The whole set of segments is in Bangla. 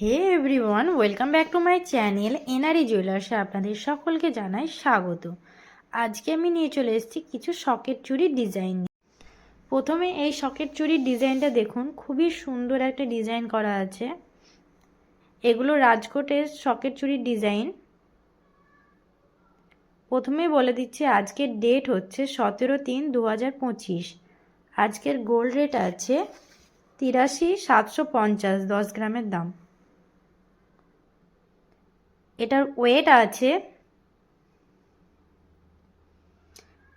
Hey everyone welcome back to my channel NRE জুয়েলার্সে আপনাদের সকলকে জানাই স্বাগত। আজকে আমি নিয়ে চলে এসেছি কিছু সকেট চুরির ডিজাইন প্রথমে এই সকেট চুরির ডিজাইনটা দেখুন, খুবই সুন্দর একটা ডিজাইন করা আছে। এগুলো রাজকোটের সকেট চুরির ডিজাইন প্রথমে বলে দিচ্ছি, আজকের ডেট হচ্ছে সতেরো তিন দু আজকের গোল্ড রেট আছে তিরাশি সাতশো পঞ্চাশ, দশ গ্রামের দাম। এটার ওয়েট আছে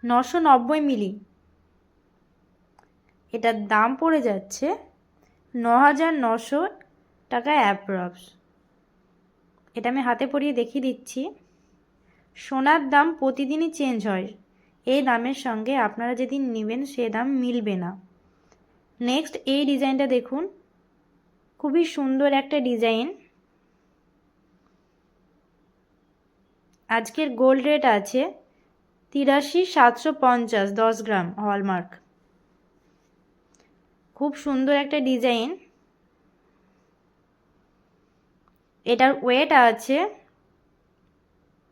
নশো নব্বই মিলি। এটার দাম পড়ে যাচ্ছে ন হাজার নশো টাকা অ্যাপ্রক্স এটা আমি হাতে পরিয়ে দেখিয়ে দিচ্ছি। সোনার দাম প্রতিদিনই চেঞ্জ হয়। এই দামের সঙ্গে আপনারা যেদিন নেবেন সে দাম মিলবে না। নেক্সট এই ডিজাইনটা দেখুন। খুবই সুন্দর একটা ডিজাইন আজকের গোল্ড রেট আছে তিরাশি সাতশো পঞ্চাশ, দশ গ্রাম, হলমার্ক। খুব সুন্দর একটা ডিজাইন। এটার ওয়েট আছে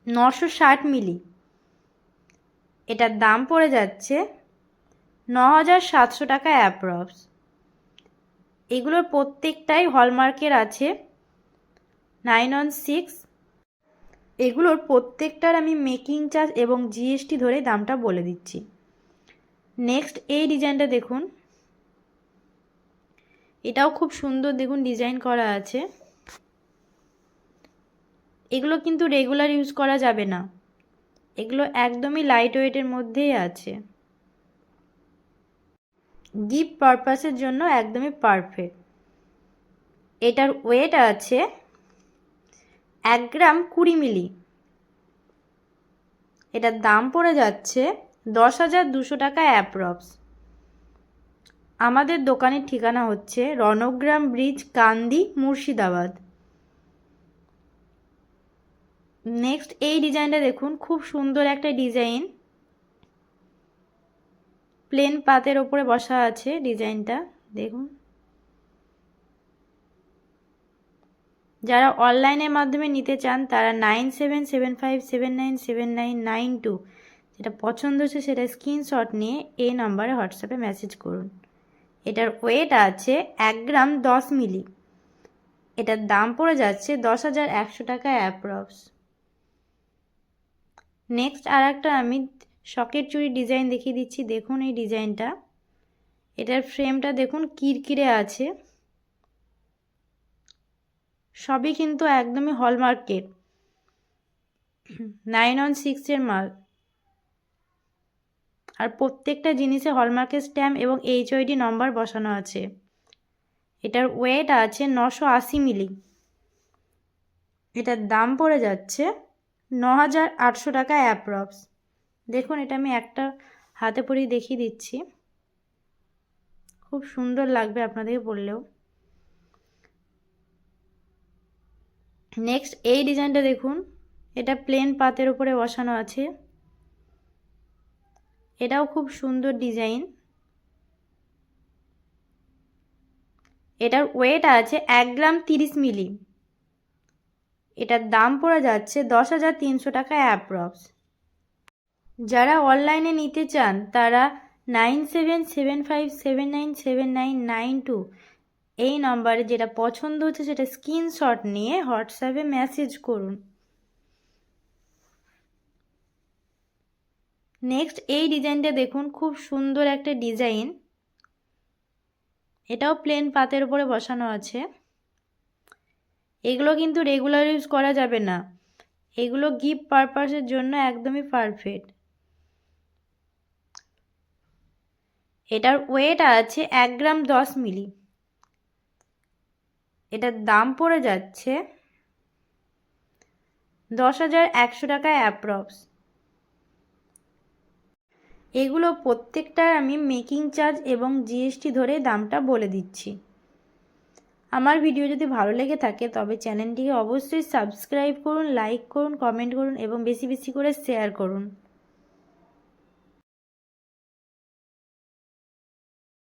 নশো ষাট মিলি। এটার দাম পড়ে যাচ্ছে ন হাজার সাতশো টাকা অ্যাপ্রক্স। এগুলোর প্রত্যেকটাই হলমার্কের আছে। নাইন ওয়ান সিক্স এগুলোর প্রত্যেকটার আমি মেকিং চার্জ এবং জিএসটি ধরে দামটা বলে দিচ্ছি। নেক্সট এই ডিজাইনটা দেখুন। এটাও খুব সুন্দর দেখুন ডিজাইন করা আছে। এগুলো কিন্তু রেগুলার ইউজ করা যাবে না। এগুলো একদমই লাইট ওয়েটের মধ্যেই আছে। গিফট পারপাসের জন্য একদমই পারফেক্ট এটার ওয়েট আছে এক গ্রাম কুড়ি মিলি। এটার দাম পড়ে যাচ্ছে দশ হাজার দুশো টাকা অ্যাপ্রক্স। আমাদের দোকানের ঠিকানা হচ্ছে রণগ্রাম ব্রিজ, কান্দি, মুর্শিদাবাদ। নেক্সট এই ডিজাইনটা দেখুন, খুব সুন্দর একটা ডিজাইন। প্লেন পাতের ওপরে বসা আছে ডিজাইনটা, দেখুন। যারা অনলাইনের মাধ্যমে নিতে চান, তারা nine seven seven five seven nine seven nine nine two যেটা পছন্দ হচ্ছে সেটা স্ক্রিনশট নিয়ে এই নাম্বারে হোয়াটসঅ্যাপে মেসেজ করুন। এটার ওয়েট আছে এক গ্রাম দশ মিলি। এটার দাম পড়ে যাচ্ছে দশ হাজার একশো টাকা অ্যাপ্রক্স নেক্সট আর একটা আমি শকের চুরি ডিজাইন দেখিয়ে দিচ্ছি। দেখুন এই ডিজাইনটা এটার ফ্রেমটা দেখুন, কিরকিরে আছে। সবই কিন্তু একদমই হলমার্কের নাইন ওয়ান সিক্সের মাল আর প্রত্যেকটা জিনিসে হলমার্কের স্ট্যাম্প এবং এইচওইডি নম্বর বসানো আছে। এটার ওয়েট আছে নশো আশি মিলি এটার দাম পড়ে যাচ্ছে ন হাজার আটশো টাকা অ্যাপ্রক্স দেখুন, এটা আমি একটা হাতে পরিয়ে দেখিয়ে দিচ্ছি। খুব সুন্দর লাগবে আপনাদেরকে বললেও। নেক্সট এই ডিজাইনটা দেখুন। এটা প্লেন পাতের উপরে বসানো আছে। এটাও খুব সুন্দর ডিজাইন এটার ওয়েট আছে এক গ্রাম তিরিশ মিলি। এটার দাম পড়ে যাচ্ছে দশ হাজার তিনশো টাকা অ্যাপ্রক্স যারা অনলাইনে নিতে চান, তারা nine seven seven five seven nine seven nine nine two এই নম্বরে যেটা পছন্দ হচ্ছে সেটা স্ক্রিনশট নিয়ে হোয়াটসঅ্যাপে মেসেজ করুন। নেক্সট এই ডিজাইনটা দেখুন, খুব সুন্দর একটা ডিজাইন এটাও প্লেন পাতের উপরে বসানো আছে। এগুলো কিন্তু রেগুলার ইউজ করা যাবে না। এগুলো গিফট পারপাসের জন্য একদমই পারফেক্ট এটার ওয়েট আছে এক গ্রাম দশ মিলি। এটার দাম পড়ে যাচ্ছে দশ হাজার একশো টাকা অ্যাপ্রক্স। এগুলো প্রত্যেকটার আমি মেকিং চার্জ এবং জিএসটি ধরে দামটা বলে দিচ্ছি। আমার ভিডিও যদি ভালো লেগে থাকে তবে চ্যানেলটিকে অবশ্যই সাবস্ক্রাইব করুন, লাইক করুন, কমেন্ট করুন এবং বেশি বেশি করে শেয়ার করুন।